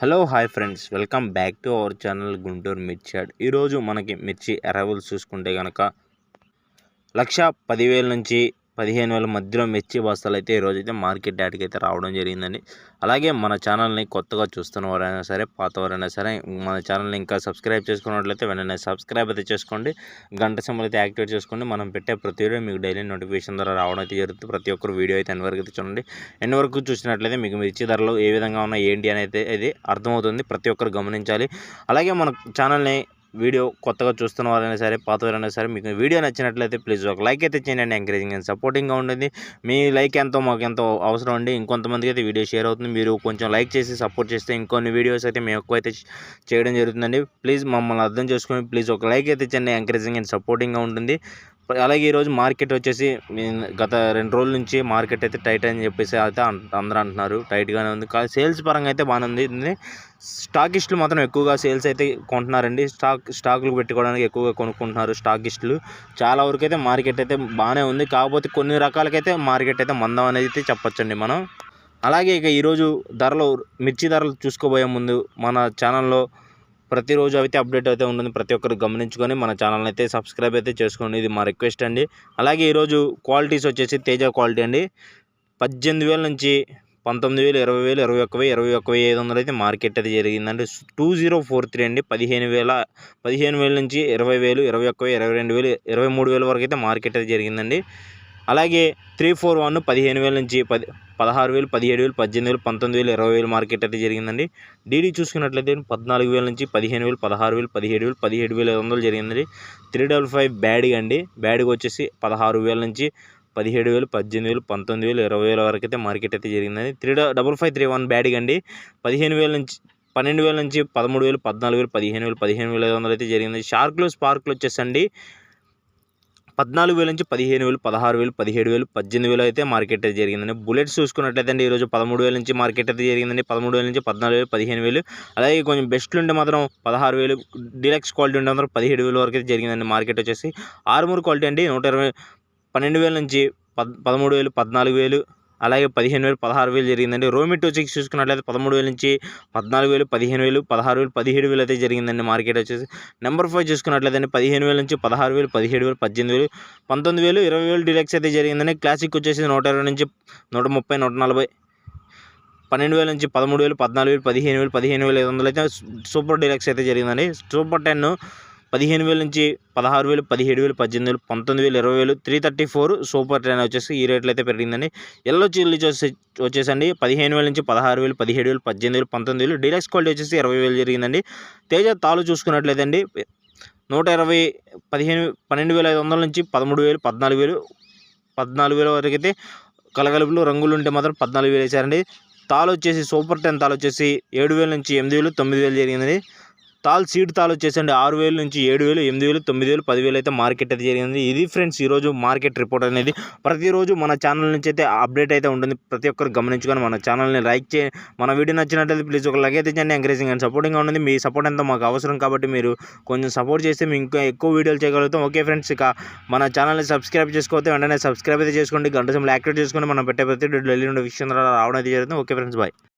Hello hi friends welcome back to our channel Guntur మిర్చి yard ఈరోజు మనకి మిర్చి అరైవల్స్ చూసుకుంటే కనుక లక్ష పదివేల నుంచి పదిహేను వేల మధ్యలో మిర్చి బస్తాలు అయితే ఈరోజు అయితే మార్కెట్ యాడ్కి అయితే రావడం జరిగిందండి. అలాగే మన ఛానల్ని కొత్తగా చూస్తున్న వారైనా సరే పాతవారైనా సరే మన ఛానల్ని ఇంకా సబ్స్క్రైబ్ చేసుకున్నట్లయితే వెంటనే సబ్స్క్రైబ్ అయితే చేసుకోండి. గంట సింబల్ అయితే యాక్టివేట్ చేసుకోండి. మనం పెట్టే ప్రతి వీడియో మీకు డైలీ నోటిఫికేషన్ ద్వారా రావడం అయితే జరుగుతుంది. ప్రతి ఒక్కరు వీడియో అయితే ఎన్ని వరకు అయితే చూడండి. ఎన్ని వరకు చూసినట్లయితే మీకు మిర్చి ధరలు ఏ విధంగా ఉన్నాయి ఏంటి అనేది ఇది అర్థమవుతుంది. ప్రతి ఒక్కరు గమనించాలి. అలాగే మన ఛానల్ని వీడియో కొత్తగా చూస్తున్న వారైనా సరే పాత వారైనా సరే మీకు వీడియో నచ్చినట్లయితే ప్లీజ్ ఒక లైక్ అయితే చేయండి ఎంకరేజింగ్ అండ్ సపోర్టింగ్గా ఉంటుంది మీ లైక్ ఎంతో మాకు ఎంతో అవసరం అండి. ఇంకొంతమందికి అయితే వీడియో షేర్ అవుతుంది. మీరు కొంచెం లైక్ చేసి సపోర్ట్ చేస్తే ఇంకొన్ని వీడియోస్ అయితే మేము ఎక్కువ అయితే చేయడం జరుగుతుందండి. ప్లీజ్ మమ్మల్ని అర్థం చేసుకొని ప్లీజ్ ఒక లైక్ అయితే చేయండి ఎంకరేజింగ్ అండ్ సపోర్టింగ్గా ఉంటుంది అలాగే ఈరోజు మార్కెట్ వచ్చేసి గత రెండు రోజుల నుంచి మార్కెట్ అయితే టైట్ అని చెప్పేసి అయితే అందరూ అంటున్నారు. టైట్గానే ఉంది. కానీ సేల్స్ పరంగా అయితే బాగానే ఉంది. స్టాకిస్టులు మాత్రం ఎక్కువగా సేల్స్ అయితే కొంటున్నారండి. స్టాక్ స్టాకులు పెట్టుకోవడానికి ఎక్కువగా కొనుక్కుంటున్నారు స్టాకిస్టులు. చాలా వరకు అయితే మార్కెట్ అయితే బాగానే ఉంది. కాకపోతే కొన్ని రకాలకైతే మార్కెట్ అయితే మందం అనేది అయితే చెప్పొచ్చండి మనం. అలాగే ఇక ఈరోజు ధరలు మిర్చి ధరలు చూసుకోబోయే ముందు మన ఛానల్లో ప్రతిరోజు అయితే అప్డేట్ అయితే ఉంటుంది. ప్రతి ఒక్కరు గమనించుకొని మన ఛానల్ని అయితే సబ్స్క్రైబ్ అయితే చేసుకోండి. ఇది మా రిక్వెస్ట్ అండి. అలాగే ఈరోజు క్వాలిటీస్ వచ్చేసి తేజ క్వాలిటీ అండి. పద్దెనిమిది వేల నుంచి పంతొమ్మిది వేలు ఇరవై వేలు ఇరవై ఒక్క వెయ్యి ఇరవై ఒక్క వెయ్యి ఐదు వందలు అయితే మార్కెట్ అయితే జరిగిందండి. టూ జీరో ఫోర్ త్రీ అండి. పదిహేను వేల పదిహేను వేల నుంచి ఇరవై వేలు ఇరవై ఒక్క వెయ్యి ఇరవై రెండు వేలు ఇరవై మూడు వేల వరకు అయితే మార్కెట్ అయితే జరిగిందండి. అలాగే త్రీ ఫోర్ వన్ పదిహేను వేల నుంచి పది పదహారు వేలు పదిహేడు వేలు పద్దెనిమిది వేలు పంతొమ్మిది వేలు ఇరవై వేలు మార్కెట్ అయితే జరిగిందండి. డీడీ చూసుకున్నట్లయితే పద్నాలుగు వేల నుంచి పదిహేను వేలు పదహారు వేలు పదిహేడు వేలు పదిహేడు వేల ఐదు వందలు జరిగిందండి. త్రీ డబల్ ఫైవ్ బ్యాడ్గా అండి. బ్యాడ్గా వచ్చేసి పదహారు వేల నుంచి పదిహేడు వేలు పద్దెనిమిది వేలు పంతొమ్మిది వేలు ఇరవై వేల వరకు అయితే మార్కెట్ అయితే జరిగిందండి. Three double five three one బ్యాడ్గా అండి. పదిహేను వేల నుంచి పన్నెండు వేల నుంచి పదమూడు వేలు పద్నాలుగు వేలు పదిహేను వేలు పదిహేను వేల ఐదు వందలు అయితే జరిగింది. షార్క్లు స్పార్క్లు వచ్చేసండి. పద్నాలుగు వేల నుంచి పదిహేను వేలు పదహారు వేలు పదిహేడు వేలు పద్దెనిమిది వేలు అయితే మార్కెట్ అయితే జరిగిందండి. బుల్లెట్స్ చూసుకున్నట్లయితే అండి ఈరోజు పదమూడు వేల నుంచి మార్కెట్ అయితే జరిగిందండి. పదమూడు వేల నుంచి పద్నాలుగు వేలు పదిహేను వేలు. అలాగే కొంచెం బెస్ట్లు ఉంటే మాత్రం పదహారు వేలు డీలక్స్ క్వాలిటీ ఉంటే మాత్రం పదిహేడు వేలు వరకు అయితే జరిగిందండి మార్కెట్ వచ్చేసి. ఆరుమూరు క్వాలిటీ అండి నూట ఇరవై పన్నెండు వేల నుంచి పద్ పదమూడు వేలు పద్నాలుగు వేలు అలాగే పదిహేను వేలు పదహారు వేలు జరిగిందండి. రోమిట్ వచ్చి చూసుకున్నట్లయితే పదమూడు వేల నుంచి పద్నాలుగు వేలు పదిహేను వేలు పదహారు వేలు పదిహేడు వేలు అయితే జరిగిందండి మార్కెట్ వచ్చేసి. నెంబర్ ఫైవ్ చూసుకున్నట్లయితే అండి పదిహేను వేల నుంచి పదహారు వేలు పదిహేడు వేలు పద్దెనిమిది వేలు పంతొమ్మిది వేలు ఇరవై వేలు డిలక్స్ అయితే జరిగిందండి. క్లాసిక్ వచ్చేసి నూట ఇరవై నుంచి నూట ముప్పై నూట నలభై పన్నెండు వేల నుంచి పదమూడు వేలు పద్నాలుగు వేలు పదిహేను వేలు పదిహేను వేల ఐదు వందలు అయితే సూపర్ డీలక్స్ అయితే జరిగిందండి. సూపర్ టెన్ పదిహేను వేల నుంచి పదహారు వేలు పదిహేడు వేలు పద్దెనిమిది వేలు పంతొమ్మిది వేలు ఇరవై వేలు three thirty four super ten వచ్చేసి ఈ రేట్లు అయితే పెరిగిందండి. ఎల్లో చిల్లీ వచ్చేసి వచ్చేసండి పదిహేను వేల నుంచి పదహారు వేలు పదిహేడు వేలు పద్దెనిమిది వేలు పంతొమ్మిది వేలు డీలక్స్ క్వాలిటీ వచ్చేసి ఇరవై వేలు జరిగిందండి. తేజ తాలు చూసుకున్నట్లయితే అండి నూట ఇరవై పదిహేను పన్నెండు వేల ఐదు వందల నుంచి పదమూడు వేలు పద్నాలుగు వేలు పద్నాలుగు వేల వరకు అయితే కలగలుపులు రంగులు ఉంటే మాత్రం పద్నాలుగు వేలు వేసారండి. తాలు వచ్చేసి సూపర్ టెన్ తాలు వచ్చేసి ఏడు వేల నుంచి ఎనిమిది వేలు తొమ్మిది వేలు జరిగిందండి. తాల్ సీడ్ తాల్ వచ్చేసండి ఆరు వేలు నుంచి ఏడు వేలు ఎనిమిది వేలు తొమ్మిది వేలు పదివేలు అయితే మార్కెట్ అయితే జరిగింది. ఇది ఫ్రెండ్స్ ఈరోజు మార్కెట్ రిపోర్ట్ అనేది ప్రతిరోజు మన ఛానల్ నుంచి అయితే అప్డేట్ అయితే ఉంటుంది. ప్రతి ఒక్కరు గమనించుకొని మన ఛానల్ని లైక్ చే మన వీడియో నచ్చినట్లయితే ప్లీజ్ ఒక లైక్ అయితే చేయండి. ఎంకరేజింగ్ అండ్ సపోర్టింగ్గా ఉంటుంది. మీ సపోర్ట్ ఎంతో మాకు అవసరం కాబట్టి మీరు కొంచెం సపోర్ట్ చేస్తే మేము ఇంకా ఎక్కువ వీడియోలు చేయగలుగుతాం. ఓకే ఫ్రెండ్స్ ఇక మన ఛానల్ని సబ్స్క్రైబ్ చేసుకోతే వెంటనే సబ్స్క్రైబ్ అయితే చేసుకోండి. గంట సమయంలో యాక్టివేట్ చేసుకోండి. మనం పెట్టే ప్రతి డైలీ నుండి విషయం రావడం అయితే జరుగుతుంది. Okay friends bye